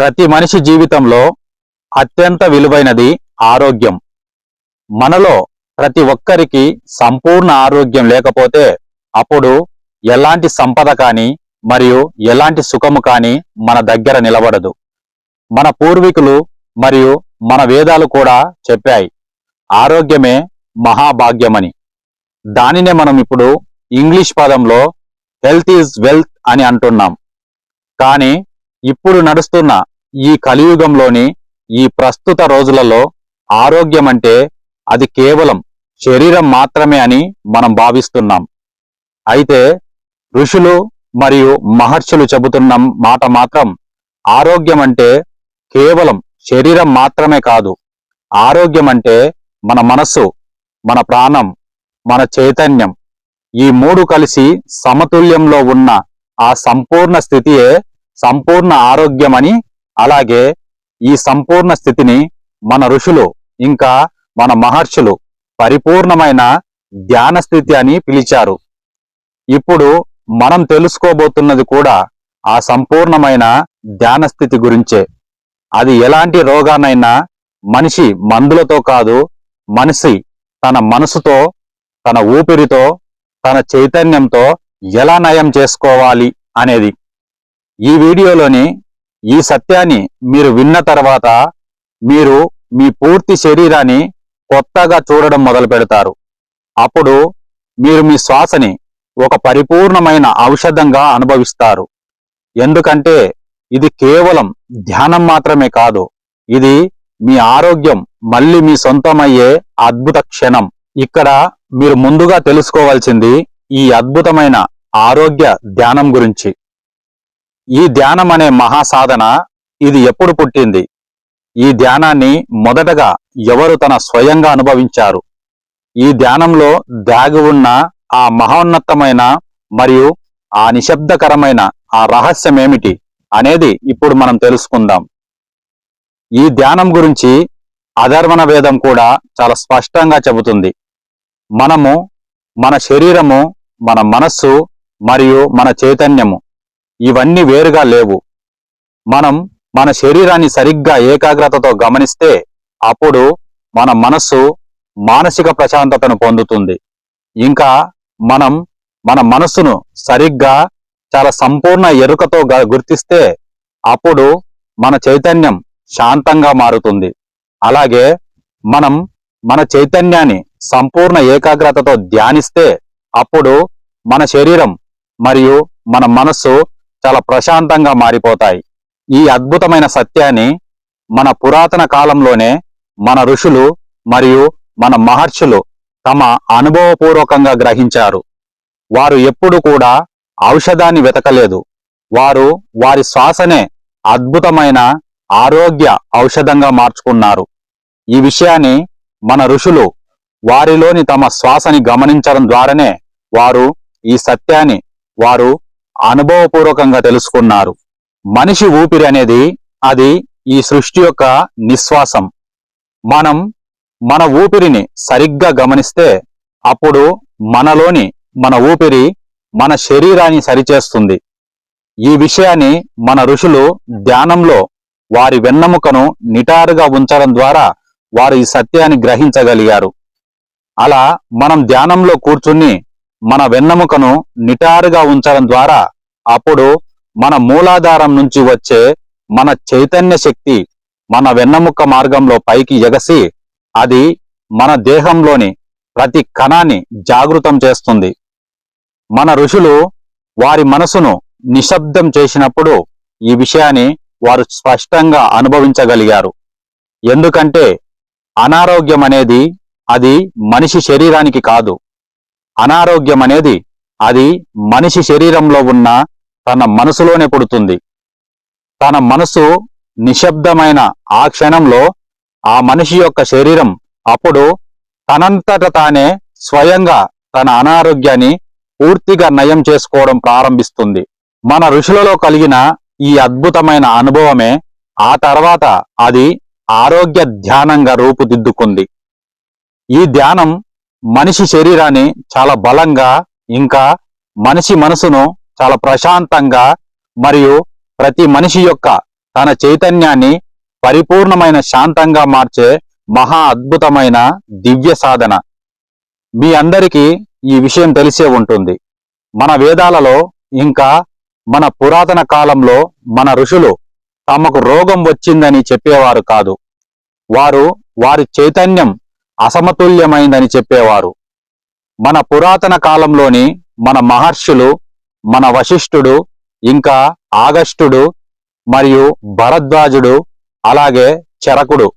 ప్రతి మనిషి జీవితంలో అత్యంత విలువైనది ఆరోగ్యం. మనలో ప్రతి ఒక్కరికి సంపూర్ణ ఆరోగ్యం లేకపోతే అప్పుడు ఎలాంటి సంపద కానీ మరియు ఎలాంటి సుఖము కానీ మన దగ్గర నిలబడదు. మన పూర్వీకులు మరియు మన వేదాలు కూడా చెప్పాయి ఆరోగ్యమే మహాభాగ్యమని. దానినే మనం ఇప్పుడు ఇంగ్లీష్ పదంలో హెల్త్ ఈజ్ వెల్త్ అని అంటున్నాం. కానీ ఇప్పుడు నడుస్తున్న ఈ కలియుగంలోని ఈ ప్రస్తుత రోజులలో ఆరోగ్యం అంటే అది కేవలం శరీరం మాత్రమే అని మనం భావిస్తున్నాం. అయితే ఋషులు మరియు మహర్షులు చెబుతున్న మాట మాత్రం ఆరోగ్యం అంటే కేవలం శరీరం మాత్రమే కాదు. ఆరోగ్యం అంటే మన మనస్సు మన ప్రాణం మన చైతన్యం ఈ మూడు కలిసి సమతుల్యంలో ఉన్న ఆ సంపూర్ణ స్థితియే సంపూర్ణ ఆరోగ్యమని అలాగే ఈ సంపూర్ణ స్థితిని మన ఋషులు ఇంకా మన మహర్షులు పరిపూర్ణమైన ధ్యాన స్థితి అని పిలిచారు. ఇప్పుడు మనం తెలుసుకోబోతున్నది కూడా ఆ సంపూర్ణమైన ధ్యాన స్థితి గురించే. అది ఎలాంటి రోగానైనా మనిషి మందులతో కాదు మనిషి తన మనసుతో తన ఊపిరితో తన చైతన్యంతో ఎలా నయం చేసుకోవాలి అనేది. ఈ వీడియోలోని ఈ సత్యాన్ని మీరు విన్న తర్వాత మీరు మీ పూర్తి శరీరాన్ని కొత్తగా చూడడం మొదలు పెడతారు. అప్పుడు మీరు మీ శ్వాసని ఒక పరిపూర్ణమైన ఔషధంగా అనుభవిస్తారు. ఎందుకంటే ఇది కేవలం ధ్యానం మాత్రమే కాదు ఇది మీ ఆరోగ్యం మళ్ళీ మీ సొంతమయ్యే అద్భుత క్షణం. ఇక్కడ మీరు ముందుగా తెలుసుకోవాల్సింది ఈ అద్భుతమైన ఆరోగ్య ధ్యానం గురించి. ఈ ధ్యానం అనే మహాసాధన. ఇది ఎప్పుడు పుట్టింది? ఈ ధ్యానాన్ని మొదటగా ఎవరు తన స్వయంగా అనుభవించారు? ఈ ధ్యానంలో దాగి ఉన్న ఆ మహోన్నతమైన మరియు ఆ నిశ్శబ్దకరమైన ఆ రహస్యం ఏమిటి అనేది ఇప్పుడు మనం తెలుసుకుందాం. ఈ ధ్యానం గురించి అధర్వణ వేదం కూడా చాలా స్పష్టంగా చెబుతుంది. మనము మన శరీరము మన మనస్సు మరియు మన చైతన్యము ఇవన్నీ వేరుగా లేవు. మనం మన శరీరాన్ని సరిగ్గా ఏకాగ్రతతో గమనిస్తే అప్పుడు మన మనస్సు మానసిక ప్రశాంతతను పొందుతుంది. ఇంకా మనం మన మనస్సును సరిగ్గా చాలా సంపూర్ణ ఎరుకతో గుర్తిస్తే అప్పుడు మన చైతన్యం శాంతంగా మారుతుంది. అలాగే మనం మన చైతన్యాన్ని సంపూర్ణ ఏకాగ్రతతో ధ్యానిస్తే అప్పుడు మన శరీరం మరియు మన మనస్సు చాలా ప్రశాంతంగా మారిపోతాయి. ఈ అద్భుతమైన సత్యాన్ని మన పురాతన కాలంలోనే మన ఋషులు మరియు మన మహర్షులు తమ అనుభవపూర్వకంగా గ్రహించారు. వారు ఎప్పుడు కూడా ఔషధాన్ని వెతకలేదు. వారు వారి శ్వాసనే అద్భుతమైన ఆరోగ్య ఔషధంగా మార్చుకున్నారు. ఈ విషయాన్ని మన ఋషులు వారిలోని తమ శ్వాసని గమనించడం ద్వారానే వారు ఈ సత్యాన్ని వారు అనుభవపూర్వకంగా తెలుసుకున్నారు. మనిషి ఊపిరి అనేది అది ఈ సృష్టి యొక్క నిశ్వాసం. మనం మన ఊపిరిని సరిగ్గా గమనిస్తే అప్పుడు మనలోని మన ఊపిరి మన శరీరాన్ని సరిచేస్తుంది. ఈ విషయాన్ని మన ఋషులు ధ్యానంలో వారి వెన్నెముకను నిటారుగా ఉంచడం ద్వారా వారు ఈ సత్యాన్ని గ్రహించగలిగారు. అలా మనం ధ్యానంలో కూర్చుని మన వెన్నముకను నిటారుగా ఉంచడం ద్వారా అప్పుడు మన మూలాధారం నుంచి వచ్చే మన చైతన్య శక్తి మన వెన్నముక మార్గంలో పైకి ఎగసి అది మన దేహంలోని ప్రతి కణాన్ని జాగృతం చేస్తుంది. మన ఋషులు వారి మనసును నిశ్శబ్దం చేసినప్పుడు ఈ విషయాన్ని వారు స్పష్టంగా అనుభవించగలిగారు. ఎందుకంటే అనారోగ్యం అనేది అది మనిషి శరీరానికి కాదు. అనారోగ్యం అనేది అది మనిషి శరీరంలో ఉన్న తన మనసులోనే పుడుతుంది. తన మనసు నిశ్శబ్దమైన ఆ క్షణంలో ఆ మనిషి యొక్క శరీరం అప్పుడు తనంతట తానే స్వయంగా తన అనారోగ్యాన్ని పూర్తిగా నయం చేసుకోవడం ప్రారంభిస్తుంది. మన ఋషులలో కలిగిన ఈ అద్భుతమైన అనుభవమే ఆ తర్వాత అది ఆరోగ్య ధ్యానంగా రూపుదిద్దుకుంది. ఈ ధ్యానం మనిషి శరీరాన్ని చాలా బలంగా ఇంకా మనిషి మనసును చాలా ప్రశాంతంగా మరియు ప్రతి మనిషి యొక్క తన చైతన్యాన్ని పరిపూర్ణమైన శాంతంగా మార్చే మహా అద్భుతమైన దివ్య సాధన. మీ అందరికీ ఈ విషయం తెలిసే ఉంటుంది. మన వేదాలలో ఇంకా మన పురాతన కాలంలో మన ఋషులు తమకు రోగం వచ్చిందని చెప్పేవారు కాదు. వారు వారి చైతన్యం అసమతుల్యమైందని చెప్పేవారు. మన పురాతన కాలంలోని మన మహర్షులు మన వశిష్ఠుడు ఇంకా ఆగస్టుడు మరియు భరద్వాజుడు అలాగే చరకుడు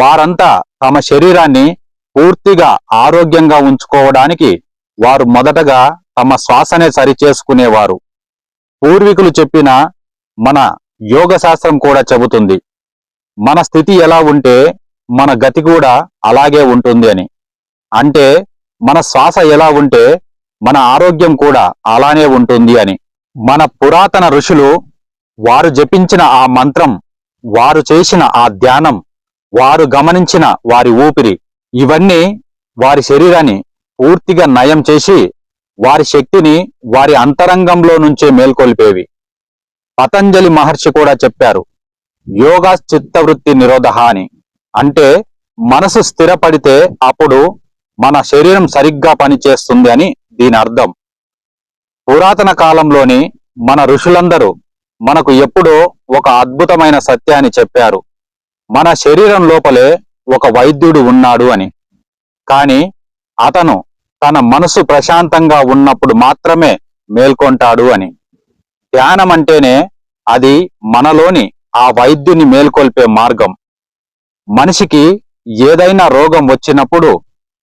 వారంతా తమ శరీరాన్ని పూర్తిగా ఆరోగ్యంగా ఉంచుకోవడానికి వారు మొదటగా తమ శ్వాసనే సరిచేసుకునేవారు. పూర్వీకులు చెప్పిన మన యోగ శాస్త్రం కూడా చెబుతుంది. మన స్థితి ఎలా ఉంటే మన గతి కూడా అలాగే ఉంటుంది అని. అంటే మన శ్వాస ఎలా ఉంటే మన ఆరోగ్యం కూడా అలానే ఉంటుంది అని. మన పురాతన ఋషులు వారు జపించిన ఆ మంత్రం వారు చేసిన ఆ ధ్యానం వారు గమనించిన వారి ఊపిరి ఇవన్నీ వారి శరీరాన్ని పూర్తిగా నయం చేసి వారి శక్తిని వారి అంతరంగంలో నుంచే మేల్కొల్పేవి. పతంజలి మహర్షి కూడా చెప్పారు యోగా చిత్తవృత్తి నిరోధ అని. అంటే మనసు స్థిరపడితే అప్పుడు మన శరీరం సరిగ్గా పనిచేస్తుంది అని దీని అర్థం. పురాతన కాలంలోని మన ఋషులందరూ మనకు ఎప్పుడో ఒక అద్భుతమైన సత్యాన్ని చెప్పారు. మన శరీరం లోపలే ఒక వైద్యుడు ఉన్నాడు అని. కాని అతను తన మనసు ప్రశాంతంగా ఉన్నప్పుడు మాత్రమే మేల్కొంటాడు అని. ధ్యానం అంటేనే అది మనలోని ఆ వైద్యుని మేల్కొల్పే మార్గం. మనిషికి ఏదైనా రోగం వచ్చినప్పుడు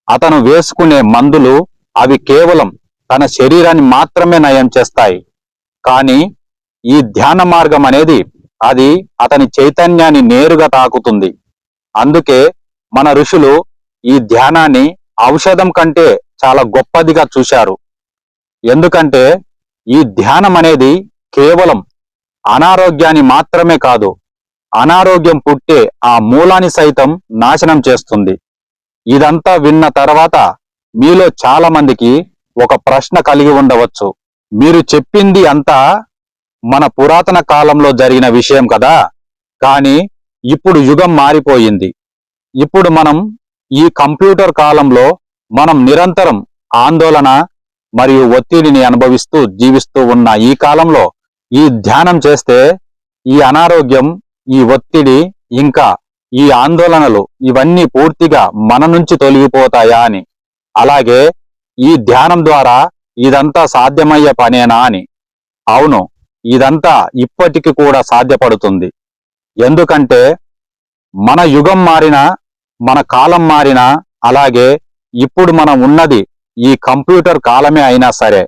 అతను వేసుకునే మందులు అవి కేవలం తన శరీరాన్ని మాత్రమే నయం చేస్తాయి. కానీ ఈ ధ్యాన మార్గం అనేది అది అతని చైతన్యాన్ని నేరుగా తాకుతుంది. అందుకే మన ఋషులు ఈ ధ్యానాన్ని ఔషధం కంటే చాలా గొప్పదిగా చూశారు. ఎందుకంటే ఈ ధ్యానం అనేది కేవలం అనారోగ్యాన్ని మాత్రమే కాదు అనారోగ్యం పుట్టే ఆ మూలాన్ని సైతం నాశనం చేస్తుంది. ఇదంతా విన్న తర్వాత మీలో చాలా మందికి ఒక ప్రశ్న కలిగి ఉండవచ్చు. మీరు చెప్పింది అంతా మన పురాతన కాలంలో జరిగిన విషయం కదా? కానీ ఇప్పుడు యుగం మారిపోయింది. ఇప్పుడు మనం ఈ కంప్యూటర్ కాలంలో మనం నిరంతరం ఆందోళన మరియు ఒత్తిడిని అనుభవిస్తూ జీవిస్తూ ఉన్న ఈ కాలంలో ఈ ధ్యానం చేస్తే ఈ అనారోగ్యం ఈ ఒత్తిడి ఇంకా ఈ ఆందోళనలు ఇవన్నీ పూర్తిగా మన నుంచి తొలగిపోతాయా అని. అలాగే ఈ ధ్యానం ద్వారా ఇదంతా సాధ్యమయ్యే పనేనా అని. అవును ఇదంతా ఇప్పటికి కూడా సాధ్యపడుతుంది. ఎందుకంటే మన యుగం మారినా మన కాలం మారినా అలాగే ఇప్పుడు మనం ఉన్నది ఈ కంప్యూటర్ కాలమే అయినా సరే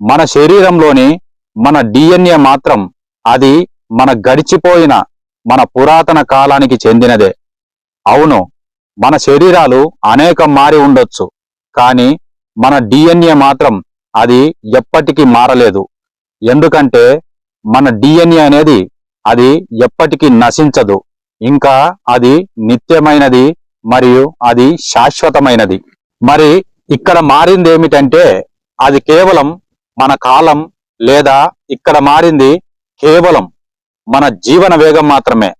మన శరీరంలోని మన డిఎన్ఏ మాత్రం అది మన గడిచిపోయిన మన పురాతన కాలానికి చెందినదే. అవును మన శరీరాలు అనేకం మారి ఉండొచ్చు కానీ మన డిఎన్ఏ మాత్రం అది ఎప్పటికీ మారలేదు. ఎందుకంటే మన డిఎన్ఏ అనేది అది ఎప్పటికీ నశించదు. ఇంకా అది నిత్యమైనది మరియు అది శాశ్వతమైనది. మరి ఇక్కడ మారింది ఏమిటంటే అది కేవలం మన కాలం లేదా ఇక్కడ మారింది కేవలం మన జీవన వేగం మాత్రమే.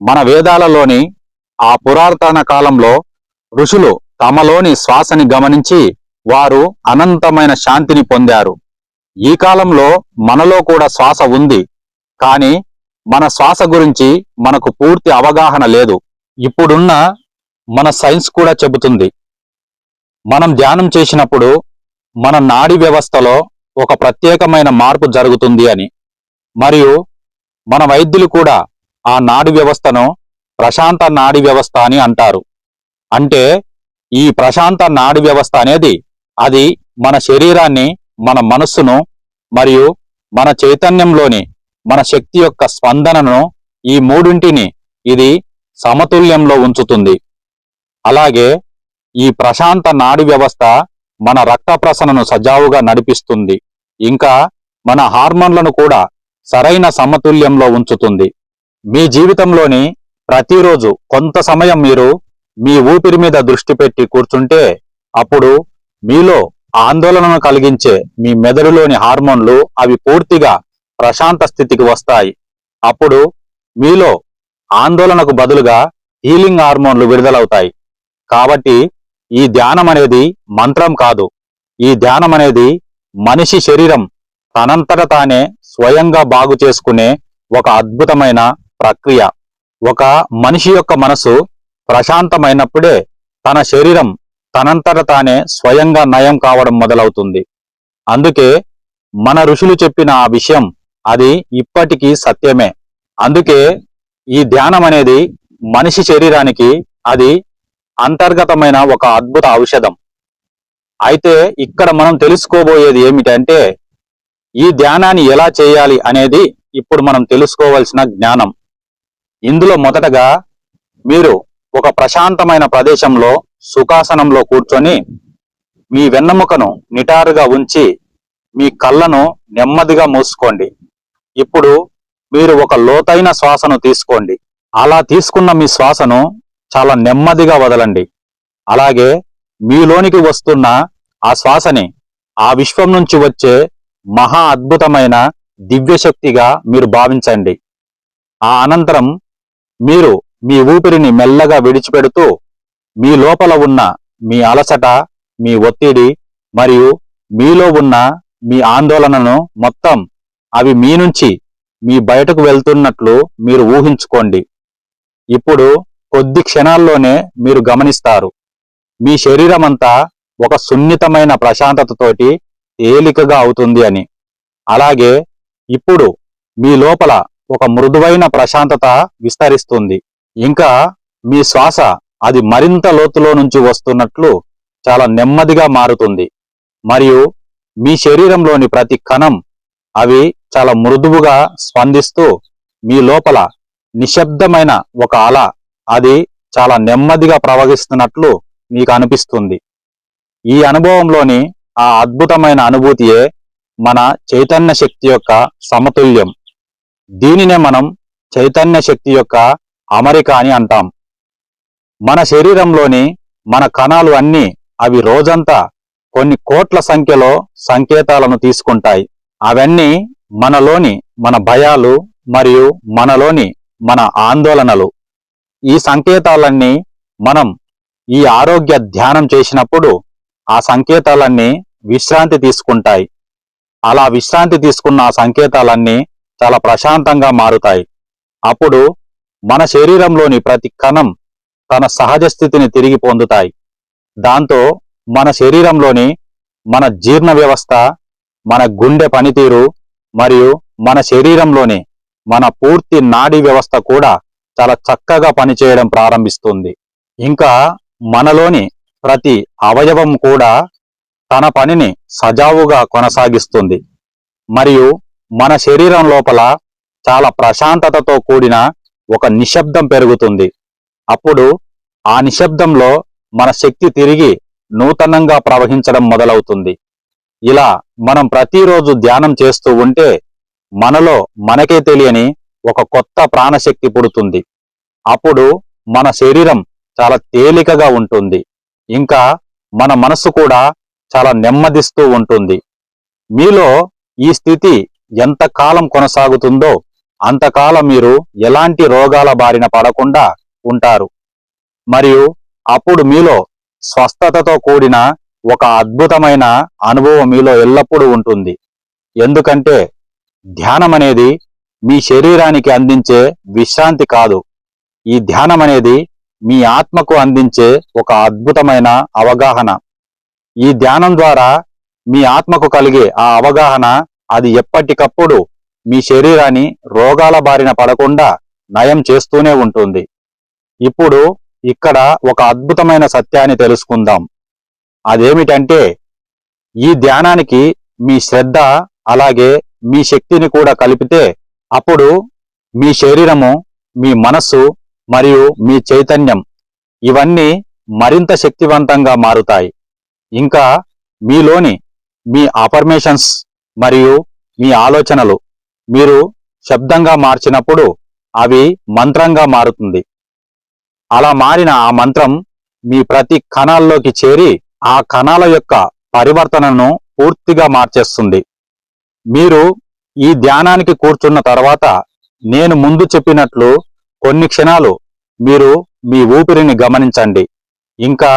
మన వేదాలలోని ఆ పురాతన కాలంలో ఋషులు తమలోని శ్వాసని గమనించి వారు అనంతమైన శాంతిని పొందారు. ఈ కాలంలో మనలో కూడా శ్వాస ఉంది. కానీ మన శ్వాస గురించి మనకు పూర్తి అవగాహన లేదు. ఇప్పుడున్న మన సైన్స్ కూడా చెబుతుంది. మనం ధ్యానం చేసినప్పుడు మన నాడీ వ్యవస్థలో ఒక ప్రత్యేకమైన మార్పు జరుగుతుంది అని. మరియు మన వైద్యులు కూడా ఆ నాడి వ్యవస్థను ప్రశాంత నాడి వ్యవస్థ అని అంటారు. అంటే ఈ ప్రశాంత నాడి వ్యవస్థ అనేది అది మన శరీరాన్ని మన మనస్సును మరియు మన చైతన్యంలోని మన శక్తి యొక్క స్పందనను ఈ మూడింటిని ఇది సమతుల్యంలో ఉంచుతుంది. అలాగే ఈ ప్రశాంత నాడి వ్యవస్థ మన రక్త ప్రసరణను సజావుగా నడిపిస్తుంది. ఇంకా మన హార్మోన్లను కూడా సరైన సమతుల్యంలో ఉంచుతుంది. మీ జీవితంలోని ప్రతిరోజు కొంత సమయం మీరు మీ ఊపిరి మీద దృష్టి పెట్టి కూర్చుంటే అప్పుడు మీలో ఆందోళనను కలిగించే మీ మెదడులోని హార్మోన్లు అవి పూర్తిగా ప్రశాంత స్థితికి వస్తాయి. అప్పుడు మీలో ఆందోళనకు బదులుగా హీలింగ్ హార్మోన్లు విడుదలవుతాయి. కాబట్టి ఈ ధ్యానం అనేది మంత్రం కాదు. ఈ ధ్యానం అనేది మనిషి శరీరం తనంతట తానే స్వయంగా బాగు చేసుకునే ఒక అద్భుతమైన ప్రక్రియ. ఒక మనిషి యొక్క మనసు ప్రశాంతమైనప్పుడే తన శరీరం తనంతట తానే స్వయంగా నయం కావడం మొదలవుతుంది. అందుకే మన ఋషులు చెప్పిన ఆ విషయం అది ఇప్పటికీ సత్యమే. అందుకే ఈ ధ్యానం అనేది మనిషి శరీరానికి అది అంతర్గతమైన ఒక అద్భుత ఔషధం. అయితే ఇక్కడ మనం తెలుసుకోబోయేది ఏమిటంటే ఈ ధ్యానాన్ని ఎలా చేయాలి అనేది ఇప్పుడు మనం తెలుసుకోవాల్సిన జ్ఞానం. ఇందులో మొదటగా మీరు ఒక ప్రశాంతమైన ప్రదేశంలో సుఖాసనంలో కూర్చొని మీ వెన్నెముకను నిటారుగా ఉంచి మీ కళ్ళను నెమ్మదిగా మూసుకోండి. ఇప్పుడు మీరు ఒక లోతైన శ్వాసను తీసుకోండి. అలా తీసుకున్న మీ శ్వాసను చాలా నెమ్మదిగా వదలండి. అలాగే మీలోనికి వస్తున్న ఆ శ్వాసని ఆ విశ్వం నుంచి వచ్చే మహా అద్భుతమైన దివ్యశక్తిగా మీరు భావించండి. ఆ అనంతరం మీరు మీ ఊపిరిని మెల్లగా విడిచిపెడుతూ మీ లోపల ఉన్న మీ అలసట మీ ఒత్తిడి మరియు మీలో ఉన్న మీ ఆందోళనను మొత్తం అవి మీ నుంచి మీ బయటకు వెళ్తున్నట్లు మీరు ఊహించుకోండి. ఇప్పుడు కొద్ది క్షణాల్లోనే మీరు గమనిస్తారు. మీ శరీరమంతా ఒక సున్నితమైన ప్రశాంతతతోటి తేలికగా అవుతుంది అని. అలాగే ఇప్పుడు మీ లోపల ఒక మృదువైన ప్రశాంతత విస్తరిస్తుంది. ఇంకా మీ శ్వాస అది మరింత లోతులో నుంచి వస్తున్నట్లు చాలా నెమ్మదిగా మారుతుంది. మరియు మీ శరీరంలోని ప్రతి కణం అవి చాలా మృదువుగా స్పందిస్తూ మీ లోపల నిశ్శబ్దమైన ఒక అల అది చాలా నెమ్మదిగా ప్రవహిస్తున్నట్లు మీకు అనిపిస్తుంది. ఈ అనుభవంలోని ఆ అద్భుతమైన అనుభూతియే మన చైతన్య శక్తి యొక్క సమతుల్యం. దీనినే మనం చైతన్య శక్తి యొక్క అమరిక అని అంటాం. మన శరీరంలోని మన కణాలు అన్నీ అవి రోజంతా కొన్ని కోట్ల సంఖ్యలో సంకేతాలను తీసుకుంటాయి. అవన్నీ మనలోని మన భయాలు మరియు మనలోని మన ఆందోళనలు. ఈ సంకేతాలన్నీ మనం ఈ ఆరోగ్య ధ్యానం చేసినప్పుడు ఆ సంకేతాలన్నీ విశ్రాంతి తీసుకుంటాయి. అలా విశ్రాంతి తీసుకున్న సంకేతాలన్నీ చాలా ప్రశాంతంగా మారుతాయి. అప్పుడు మన శరీరంలోని ప్రతి కణం తన సహజ స్థితిని తిరిగి పొందుతాయి. దాంతో మన శరీరంలోని మన జీర్ణ వ్యవస్థ మన గుండె పనితీరు మరియు మన శరీరంలోని మన పూర్తి నాడీ వ్యవస్థ కూడా చాలా చక్కగా పనిచేయడం ప్రారంభిస్తుంది. ఇంకా మనలోని ప్రతి అవయవం కూడా తన పనిని సజావుగా కొనసాగిస్తుంది. మరియు మన శరీరం లోపల చాలా ప్రశాంతతతో కూడిన ఒక నిశ్శబ్దం పెరుగుతుంది. అప్పుడు ఆ నిశ్శబ్దంలో మన శక్తి తిరిగి నూతనంగా ప్రవహించడం మొదలవుతుంది. ఇలా మనం ప్రతిరోజు ధ్యానం చేస్తూ ఉంటే మనలో మనకే తెలియని ఒక కొత్త ప్రాణశక్తి పుడుతుంది. అప్పుడు మన శరీరం చాలా తేలికగా ఉంటుంది. ఇంకా మన మనసు కూడా చాలా నెమ్మదిస్తూ ఉంటుంది. మీలో ఈ స్థితి ఎంతకాలం కొనసాగుతుందో అంతకాలం మీరు ఎలాంటి రోగాల బారిన పడకుండా ఉంటారు. మరియు అప్పుడు మీలో స్వస్థతతో కూడిన ఒక అద్భుతమైన అనుభవం మీలో ఎల్లప్పుడూ ఉంటుంది. ఎందుకంటే ధ్యానం అనేది మీ శరీరానికి అందించే విశ్రాంతి కాదు. ఈ ధ్యానం అనేది మీ ఆత్మకు అందించే ఒక అద్భుతమైన అవగాహన. ఈ ధ్యానం ద్వారా మీ ఆత్మకు కలిగే ఆ అవగాహన అది ఎప్పటికప్పుడు మీ శరీరాన్ని రోగాల బారిన పడకుండా నయం చేస్తూనే ఉంటుంది. ఇప్పుడు ఇక్కడ ఒక అద్భుతమైన సత్యాన్ని తెలుసుకుందాం. అదేమిటంటే ఈ ధ్యానానికి మీ శ్రద్ధ అలాగే మీ శక్తిని కూడా కలిపితే అప్పుడు మీ శరీరము మీ మనస్సు మరియు మీ చైతన్యం ఇవన్నీ మరింత శక్తివంతంగా మారుతాయి. ఇంకా మీలోని మీ అఫర్మేషన్స్ మరియు మీ ఆలోచనలు మీరు శబ్దంగా మార్చినప్పుడు అవి మంత్రంగా మారుతుంది. అలా మారిన ఆ మంత్రం మీ ప్రతి కణాల్లోకి చేరి ఆ కణాల యొక్క పరివర్తనను పూర్తిగా మార్చేస్తుంది. మీరు ఈ ధ్యానానికి కూర్చున్న తర్వాత నేను ముందు చెప్పినట్లు కొన్ని క్షణాలు మీరు మీ ఊపిరిని గమనించండి. ఇంకా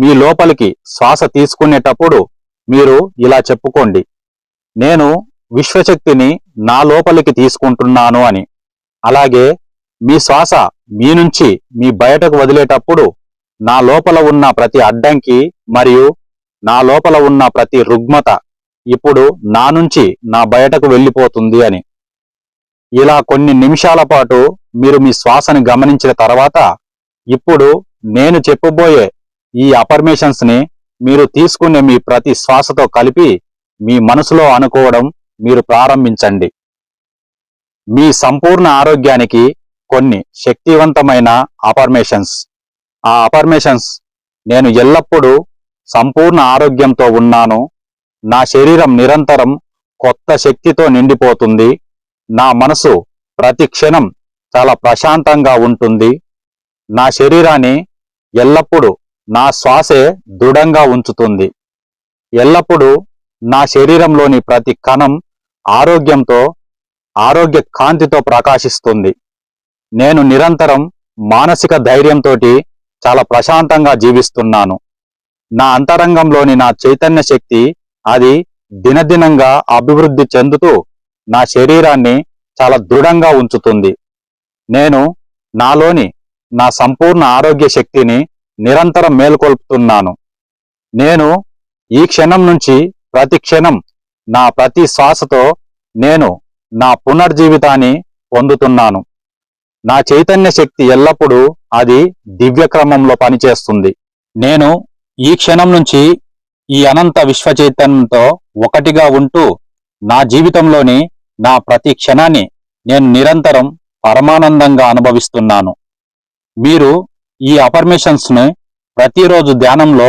మీ లోపలికి శ్వాస తీసుకునేటప్పుడు మీరు ఇలా చెప్పుకోండి. నేను విశ్వశక్తిని నా లోపలికి తీసుకుంటున్నాను అని. అలాగే మీ శ్వాస మీ నుంచి మీ బయటకు వదిలేటప్పుడు నా లోపల ఉన్న ప్రతి అడ్డంకి మరియు నా లోపల ఉన్న ప్రతి రుగ్మత ఇప్పుడు నా నుంచి నా బయటకు వెళ్ళిపోతుంది అని. ఇలా కొన్ని నిమిషాల పాటు మీరు మీ శ్వాసని గమనించిన తర్వాత ఇప్పుడు నేను చెప్పబోయే ఈ అఫర్మేషన్స్ని మీరు తీసుకునే మీ ప్రతి శ్వాసతో కలిపి మీ మనసులో అనుకోవడం మీరు ప్రారంభించండి. మీ సంపూర్ణ ఆరోగ్యానికి కొన్ని శక్తివంతమైన అఫర్మేషన్స్ ఆ అఫర్మేషన్స్ నేను ఎల్లప్పుడూ సంపూర్ణ ఆరోగ్యంతో ఉన్నాను. నా శరీరం నిరంతరం కొత్త శక్తితో నిండిపోతుంది. నా మనసు ప్రతి క్షణం చాలా ప్రశాంతంగా ఉంటుంది. నా శరీరాన్ని ఎల్లప్పుడూ నా శ్వాసే దృఢంగా ఉంచుతుంది. ఎల్లప్పుడూ నా శరీరంలోని ప్రతి కణం ఆరోగ్యంతో ఆరోగ్య కాంతితో ప్రకాశిస్తుంది. నేను నిరంతరం మానసిక ధైర్యంతోటి చాలా ప్రశాంతంగా జీవిస్తున్నాను. నా అంతరంగంలోని నా చైతన్య శక్తి అది దినదినంగా అభివృద్ధి చెందుతూ నా శరీరాన్ని చాలా దృఢంగా ఉంచుతుంది. నేను నాలోని నా సంపూర్ణ ఆరోగ్య శక్తిని నిరంతరం మేల్కొల్పుతున్నాను. నేను ఈ క్షణం నుంచి ప్రతి క్షణం నా ప్రతి శ్వాసతో నేను నా పునర్జీవితాన్ని పొందుతున్నాను. నా చైతన్య శక్తి ఎల్లప్పుడూ అది దివ్యక్రమంలో పనిచేస్తుంది. నేను ఈ క్షణం నుంచి ఈ అనంత విశ్వ చైతన్యంతో ఒకటిగా ఉంటూ నా జీవితంలోని నా ప్రతి క్షణాన్ని నేను నిరంతరం పరమానందంగా అనుభవిస్తున్నాను. మీరు ఈ అఫర్మేషన్స్ని ప్రతిరోజు ధ్యానంలో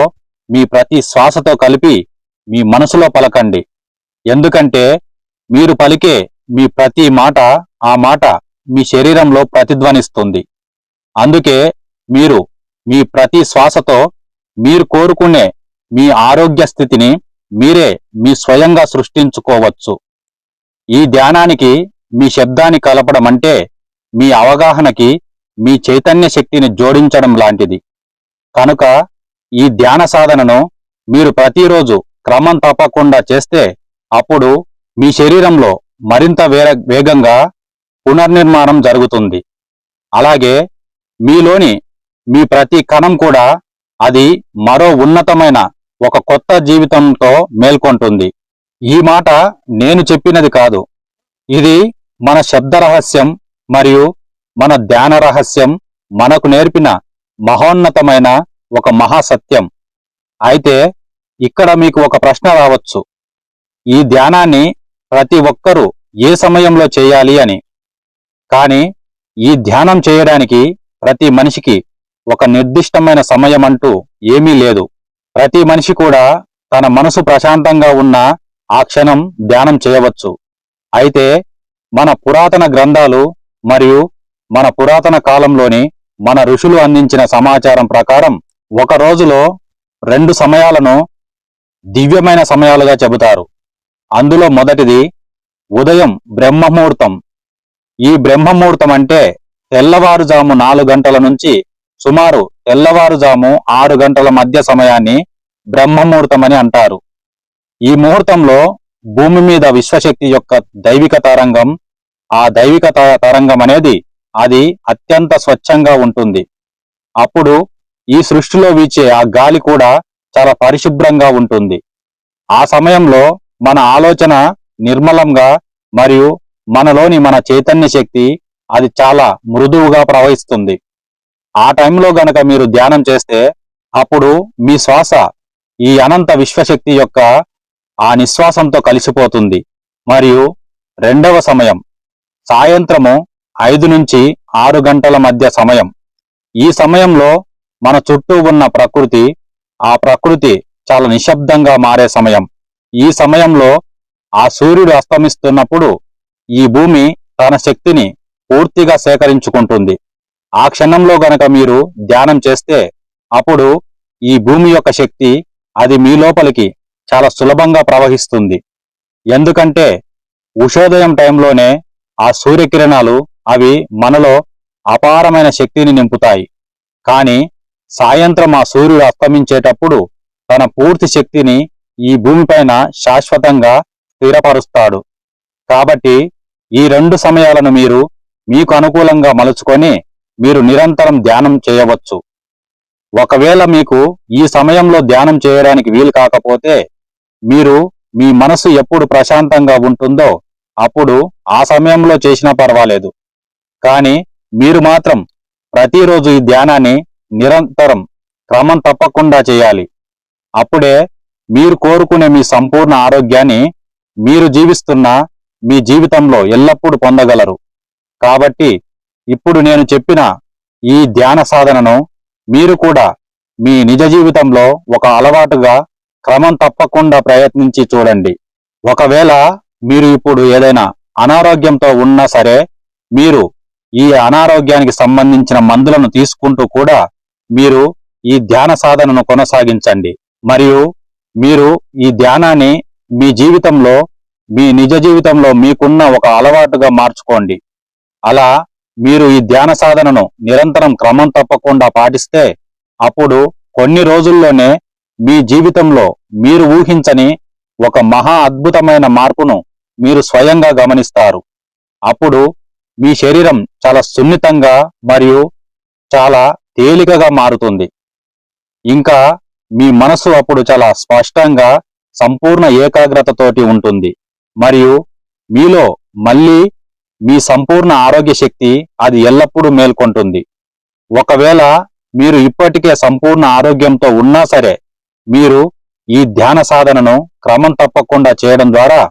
మీ ప్రతి శ్వాసతో కలిపి మీ మనసులో పలకండి. ఎందుకంటే మీరు పలికే మీ ప్రతి మాట ఆ మాట మీ శరీరంలో ప్రతిధ్వనిస్తుంది. అందుకే మీరు మీ ప్రతి శ్వాసతో మీరు కోరుకునే మీ ఆరోగ్య స్థితిని మీరే మీ స్వయంగా సృష్టించుకోవచ్చు. ఈ ధ్యానానికి మీ శబ్దాన్ని కలపడం అంటే మీ అవగాహనకి మీ చైతన్య శక్తిని జోడించడం లాంటిది. కనుక ఈ ధ్యాన సాధనను మీరు ప్రతిరోజు క్రమం తప్పకుండా చేస్తే అప్పుడు మీ శరీరంలో మరింత వేగంగా పునర్నిర్మాణం జరుగుతుంది. అలాగే మీలోని మీ ప్రతి కణం కూడా అది మరో ఉన్నతమైన ఒక కొత్త జీవితంతో మేల్కొంటుంది. ఈ మాట నేను చెప్పినది కాదు. ఇది మన శబ్ద రహస్యం మరియు మన ధ్యాన రహస్యం మనకు నేర్పిన మహోన్నతమైన ఒక మహాసత్యం. అయితే ఇక్కడ మీకు ఒక ప్రశ్న రావచ్చు. ఈ ధ్యానాన్ని ప్రతి ఒక్కరూ ఏ సమయంలో చేయాలి అని? కానీ ఈ ధ్యానం చేయడానికి ప్రతి మనిషికి ఒక నిర్దిష్టమైన సమయం అంటూ ఏమీ లేదు. ప్రతి మనిషి కూడా తన మనసు ప్రశాంతంగా ఉన్న ఆ క్షణం ధ్యానం చేయవచ్చు. అయితే మన పురాతన గ్రంథాలు మరియు మన పురాతన కాలంలోని మన ఋషులు అందించిన సమాచారం ప్రకారం ఒక రోజులో రెండు సమయాలను దివ్యమైన సమయాలుగా చెబుతారు. అందులో మొదటిది ఉదయం బ్రహ్మముహూర్తం. ఈ బ్రహ్మముహూర్తం అంటే తెల్లవారుజాము నాలుగు గంటల నుంచి సుమారు తెల్లవారుజాము ఆరు గంటల మధ్య సమయాన్ని బ్రహ్మముహూర్తం అని అంటారు. ఈ ముహూర్తంలో భూమి మీద విశ్వశక్తి యొక్క దైవిక తరంగం ఆ దైవిక తరంగం అనేది అది అత్యంత స్వచ్ఛంగా ఉంటుంది. అప్పుడు ఈ సృష్టిలో వీచే ఆ గాలి కూడా చాలా పరిశుభ్రంగా ఉంటుంది. ఆ సమయంలో మన ఆలోచన నిర్మలంగా మరియు మనలోని మన చైతన్య శక్తి అది చాలా మృదువుగా ప్రవహిస్తుంది. ఆ టైంలో గనక మీరు ధ్యానం చేస్తే అప్పుడు మీ శ్వాస ఈ అనంత విశ్వశక్తి యొక్క ఆ నిశ్వాసంతో కలిసిపోతుంది. మరియు రెండవ సమయం సాయంత్రము ఐదు నుంచి ఆరు గంటల మధ్య సమయం. ఈ సమయంలో మన చుట్టూ ఉన్న ప్రకృతి ఆ ప్రకృతి చాలా నిశ్శబ్దంగా మారే సమయం. ఈ సమయంలో ఆ సూర్యుడు అస్తమిస్తున్నప్పుడు ఈ భూమి తన శక్తిని పూర్తిగా సేకరించుకుంటుంది. ఆ క్షణంలో గనక మీరు ధ్యానం చేస్తే అప్పుడు ఈ భూమి యొక్క శక్తి అది మీ లోపలికి చాలా సులభంగా ప్రవహిస్తుంది. ఎందుకంటే ఉషోదయం టైంలోనే ఆ సూర్యకిరణాలు అవి మనలో అపారమైన శక్తిని నింపుతాయి. కానీ సాయంత్రం ఆ సూర్యుడు అస్తమించేటప్పుడు తన పూర్తి శక్తిని ఈ భూమిపైన శాశ్వతంగా స్థిరపరుస్తాడు. కాబట్టి ఈ రెండు సమయాలను మీరు మీకు అనుకూలంగా మలుచుకొని మీరు నిరంతరం ధ్యానం చేయవచ్చు. ఒకవేళ మీకు ఈ సమయంలో ధ్యానం చేయడానికి వీలు కాకపోతే మీరు మీ మనసు ఎప్పుడు ప్రశాంతంగా ఉంటుందో అప్పుడు ఆ సమయంలో చేసినా పర్వాలేదు. కానీ మీరు మాత్రం ప్రతిరోజు ఈ ధ్యానాన్ని నిరంతరం క్రమం తప్పకుండా చేయాలి. అప్పుడే మీరు కోరుకునే మీ సంపూర్ణ ఆరోగ్యాన్ని మీరు జీవిస్తున్న మీ జీవితంలో ఎల్లప్పుడూ పొందగలరు. కాబట్టి ఇప్పుడు నేను చెప్పిన ఈ ధ్యాన సాధనను మీరు కూడా మీ నిజ జీవితంలో ఒక అలవాటుగా క్రమం తప్పకుండా ప్రయత్నించి చూడండి. ఒకవేళ మీరు ఇప్పుడు ఏదైనా అనారోగ్యంతో ఉన్నా సరే మీరు ఈ అనారోగ్యానికి సంబంధించిన మందులను తీసుకుంటూ కూడా మీరు ఈ ధ్యాన సాధనను కొనసాగించండి. మరియు మీరు ఈ ధ్యానాన్ని మీ జీవితంలో మీ నిజ జీవితంలో మీకున్న ఒక అలవాటుగా మార్చుకోండి. అలా మీరు ఈ ధ్యాన సాధనను నిరంతరం క్రమం తప్పకుండా పాటిస్తే అప్పుడు కొన్ని రోజుల్లోనే మీ జీవితంలో మీరు ఊహించని ఒక మహా అద్భుతమైన మార్పును మీరు స్వయంగా గమనిస్తారు. అప్పుడు మీ శరీరం చాలా సున్నితంగా మరియు చాలా తేలికగా మారుతుంది. ఇంకా మీ మనసు అప్పుడు చాలా స్పష్టంగా సంపూర్ణ ఏకాగ్రతతోటి ఉంటుంది. మరియు మీలో మళ్ళీ మీ సంపూర్ణ ఆరోగ్య శక్తి అది ఎల్లప్పుడూ మేల్కొంటుంది. ఒకవేళ మీరు ఇప్పటికే సంపూర్ణ ఆరోగ్యంతో ఉన్నా సరే మీరు ఈ ధ్యాన సాధనను క్రమం తప్పకుండా చేయడం ద్వారా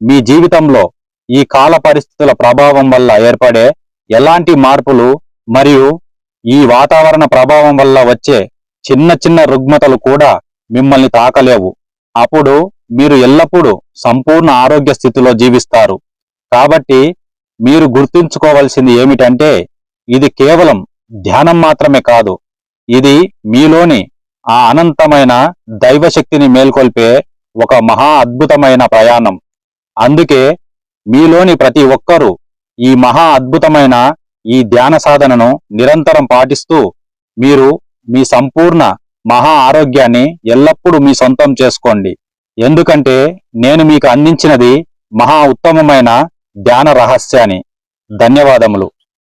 మీ జీవితంలో ఈ కాల పరిస్థితుల ప్రభావం వల్ల ఏర్పడే ఎలాంటి మార్పులు మరియు ఈ వాతావరణ ప్రభావం వల్ల వచ్చే చిన్న చిన్న రుగ్మతలు కూడా మిమ్మల్ని తాకలేవు. అప్పుడు మీరు ఎల్లప్పుడూ సంపూర్ణ ఆరోగ్య స్థితిలో జీవిస్తారు. కాబట్టి మీరు గుర్తుంచుకోవాల్సింది ఏమిటంటే ఇది కేవలం ధ్యానం మాత్రమే కాదు. ఇది మీలోని ఆ అనంతమైన దైవశక్తిని మేల్కొల్పే ఒక మహా అద్భుతమైన ప్రయాణం. అందుకే మీలోని ప్రతి ఒక్కరూ ఈ మహా అద్భుతమైన ఈ ధ్యాన సాధనను నిరంతరం పాటిస్తూ మీరు మీ సంపూర్ణ మహా ఆరోగ్యాన్ని ఎల్లప్పుడూ మీ సొంతం చేసుకోండి. ఎందుకంటే నేను మీకు అందించినది మహా ఉత్తమమైన ధ్యాన రహస్యాన్ని. ధన్యవాదములు.